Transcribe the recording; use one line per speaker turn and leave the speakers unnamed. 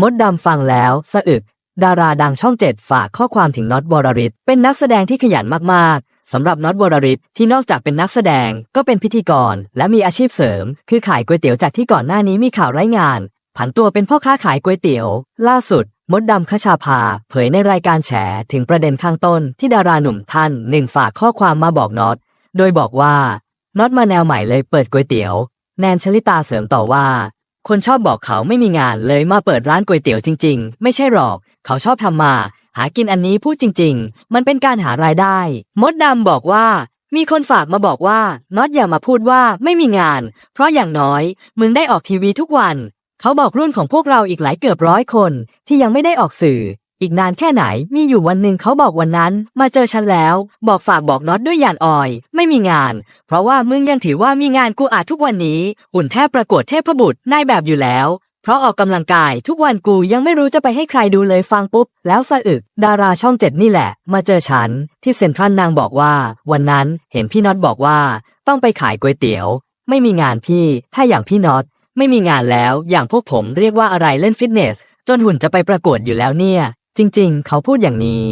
มดดำฟังแล้วสะอึก ดาราดังช่องเจ็ดฝากข้อความถึงน็อตวรริศเป็นนักแสดงที่ขยันมากๆสำหรับน็อตวรริศที่นอกจากเป็นนักแสดงก็เป็นพิธีกร และมีอาชีพเสริม คือขายก๋วยเตี๋ยวจากที่ก่อนหน้านี้มีข่าวไร้งาน ผันตัวเป็นพ่อค้าขายก๋วยเตี๋ยว ล่าสุด มดดำคชาภา เผยในรายการแฉถึงประเด็นข้างต้นที่ดาราหนุ่มท่านหนึ่งฝากข้อความมาบอกน็อตโดยบอกว่าน็อตมาแนวใหม่เลยเปิดก๋วยเตี๋ยว แนนชลิตาเสริมต่อว่า คนชอบบอกเขาไม่มีงานเลยมาเปิดร้านก๋วยเตี๋ยวจริง ๆ ไม่ใช่หรอก เขาชอบทำมา หากินอันนี้พูดจริง ๆ มันเป็นการหารายได้ มดดำบอกว่า มีคนฝากมาบอกว่าน็อตอย่ามาพูดว่าไม่มีงาน เพราะอย่างน้อย มึงได้ออกทีวีทุกวัน เขาบอกรุ่นของพวกเราอีกหลายเกือบร้อยคน ที่ยังไม่ได้ออกสื่อ อีกนานแค่ไหน มีอยู่วันหนึ่งเขาบอกวันนั้น มาเจอฉันแล้ว บอกฝากบอกน็อตด้วยยานออย ไม่มีงาน เพราะว่ามึงยังถือว่ามีงานกูอาจทุกวันนี้อุ่นแทบประกวดเทพบุตรนายแบบอยู่แล้ว เพราะออกกำลังกายทุกวันกูยังไม่รู้จะไปให้ใครดูเลยฟังปุ๊บ แล้วสะอึก ดาราช่องเจ็ดนี่แหละ มาเจอฉัน ที่เซ็นทรัลนางบอกว่า วันนั้นเห็นพี่น็อตบอกว่า ต้องไปขายก๋วยเตี๋ยว ไม่มีงานพี่ ถ้าอย่างพี่น็อตไม่มีงานแล้ว อย่างพวกผมเรียกว่าอะไรเล่นฟิตเนสจนหุ่นจะไปประกวดอยู่แล้วเนี่ย จริงๆ เขาพูดอย่างนี้